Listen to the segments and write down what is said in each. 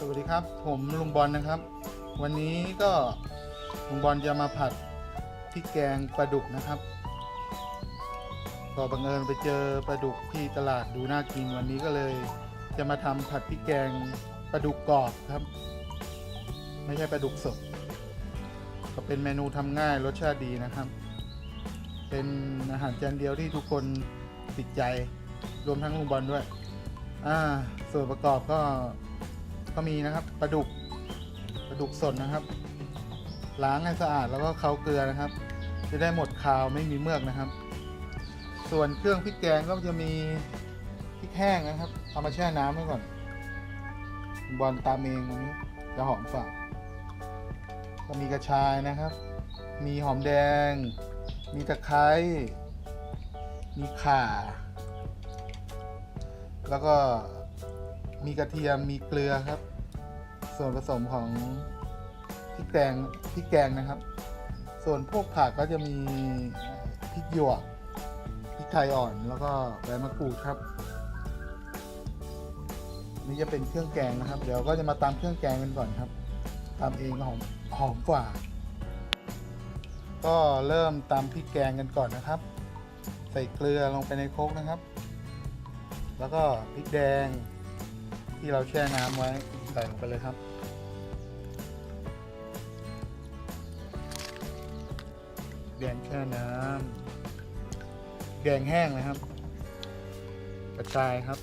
สวัสดีครับ ผมลุงบอลนะครับ วันนี้ก็ลุงบอลจะมาผัดพริกแกงปลาดุกนะครับก็บังเอิญไปเจอปลาดุกที่ตลาดดูน่ากินวันนี้ก็เลย จะมาทำผัดพริกแกงปลาดุกกรอบครับ ไม่ใช่ปลาดุกสดก็เป็นเมนูทำง่ายรสชาติดีนะครับ เป็นอาหารจานเดียวที่ทุกคนติดใจรวมทั้งลุงบอลด้วย อ่าส่วนประกอบก็ ก็มีนะครับปลาดุกปลาดุกสดนะครับ ล้างให้สะอาดแล้วก็เคล้าเกลือนะครับ จะได้หมดคาวไม่มีเมือกนะครับ ส่วนเครื่องพริกแกงก็จะมีพริกแห้งนะครับเอามาแช่น้ำไว้ก่อน บอลตามเองอันนี้จะหอมฝาดก็มีกระชายนะครับ มีหอมแดง มีตะไคร้มีข่า แล้วก็มีกระเทียมมีเกลือครับ ส่วนผสมของพริกแกงพริกแกงนะครับ ส่วนพวกผักก็จะมีพริกหยวกพริกไทยอ่อนแล้วก็ใบมะกรูดครับ นี่จะเป็นเครื่องแกงนะครับ เดี๋ยวก็จะมาตามเครื่องแกงกันก่อนครับตามเองหอมหอมกว่า ก็เริ่มตำพริกแกงกันก่อนนะครับ ใส่เกลือลงไปในโคกนะครับ แล้วก็พริกแดงที่เราแช่น้ำไว้ใส่ลงไปเลยครับ แดงแช่น้ำแดงแห้งนะครับ กระชายครับ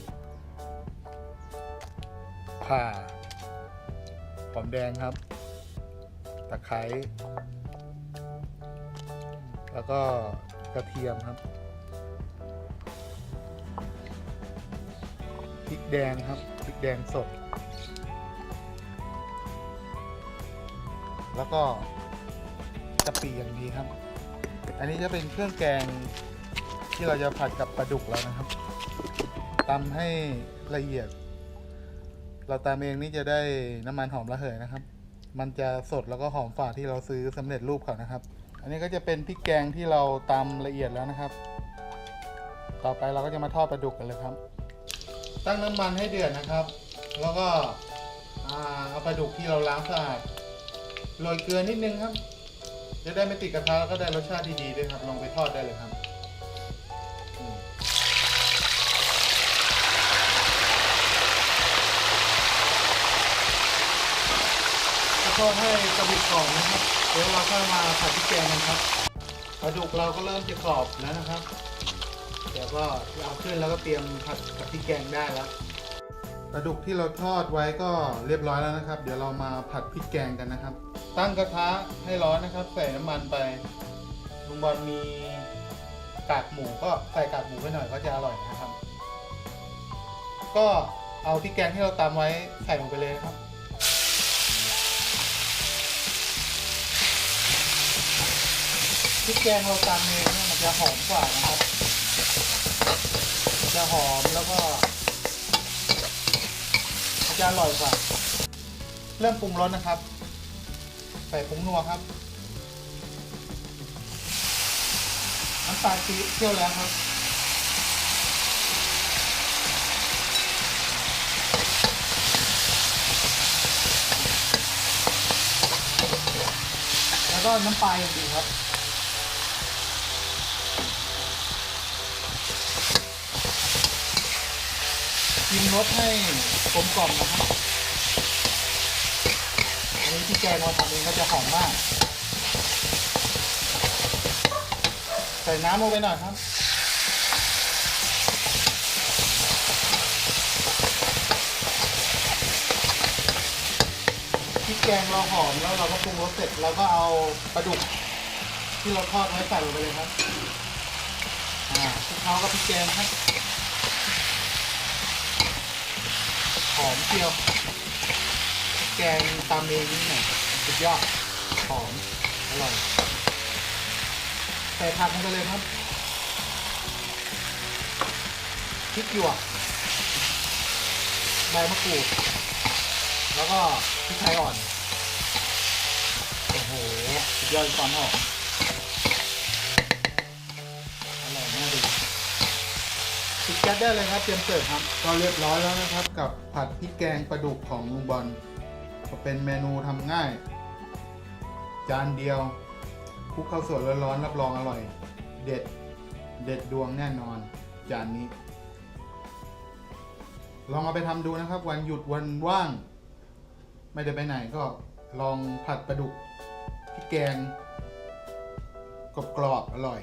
ข่าหอมแดงครับ ตะไคร้แล้วก็กระเทียมครับพริกแดงครับพริกแดงสด แล้วก็กะปิอย่างดีครับ อันนี้จะเป็นเครื่องแกงที่เราจะผัดกับปลาดุกแล้วนะครับตำให้ละเอียด เราตำเองนี่จะได้น้ำมันหอมระเหยนะครับ มันจะสดแล้วก็หอมฝ่าที่เราซื้อสำเร็จรูปเขานะครับ อันนี้ก็จะเป็นพริกแกงที่เราตำละเอียดแล้วนะครับ ต่อไปเราก็จะมาทอดปลาดุกกันเลยครับ ตั้งน้ำมันให้เดือดนะครับ แล้วก็เอาปลาดุกที่เราล้างสะอาดโรยเกลือนิดนึงครับ จะได้ไม่ติดกระทะแล้วก็ได้รสชาติดีๆด้วยครับ ลองไปทอดได้เลยครับก็ทอดให้กระดูกกรอบนะครับเดี๋ยวเราค่อยมาผัดพริกแกงกันครับปลาดุกเราก็เริ่มจะกรอบแล้วนะครับ เดี๋ยวก็เอาขึ้นแล้วก็เตรียมผัดกับพริกแกงได้แล้วปลาดุกที่เราทอดไว้ก็เรียบร้อยแล้วนะครับ เดี๋ยวเรามาผัดพริกแกงกันนะครับ ตั้งกระทะให้ร้อนนะครับ ใส่น้ำมันไปลุงบอลมีกากหมูก็ใส่กากหมูไปหน่อยก็จะอร่อยนะครับ ก็เอาพริกแกงที่เราตำไว้ใส่ลงไปเลยครับพริกแกงเราตำเองเนี่ยมันจะหอมกว่านะครับ จะหอมแล้วก็มันจะอร่อยกว่า เริ่มปรุงรสนะครับ ส่ผงนัวครับน้ำตาลปี๊บเคี่ยวแล้วครับ แล้วก็น้ำปลาอย่างดีครับชิมรสให้กลมกล่อมนะครับ นี้ที่แกงเราทำเองก็จะหอมมาก ใส่น้ำลงไปหน่อยครับพริกแกงเราหอมแล้วเราก็ปรุงรสเสร็จเราก็เอาปลาดุกที่เราทอดไว้ใส่ลงไปเลยครับ อ่าคลุกเคล้ากับพริกแกงครับ หอมเจียว แกงตามเองนี่หน่อยสุดยอดหอมอร่อยใส่ผักลงไปเลยครับพริกหยวกใบมะกรูด แล้วก็พริกไทยอ่อน โอ้โหสุดยอดความหอมอร่อยน่าดูปิดแก๊สได้เลยครับ เตรียมเสิร์ฟครับ ก็เรียบร้อยแล้วนะครับกับผัดพริกแกงปลาดุกของลุงบอล เป็นเมนูทำง่าย จานเดียวคลุกข้าวสวยร้อนๆรับรองอร่อย เด็ดเด็ดดวงแน่นอน จานนี้ ลองเอาไปทำดูนะครับ วันหยุดวันว่าง ไม่ได้ไปไหนก็ลองผัดปลาดุกพริกแกงกรอบๆอร่อย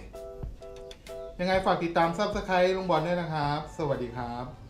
ยังไงฝากติดตามซับสไครต์ลุงบอลด้วยนะครับ สวัสดีครับ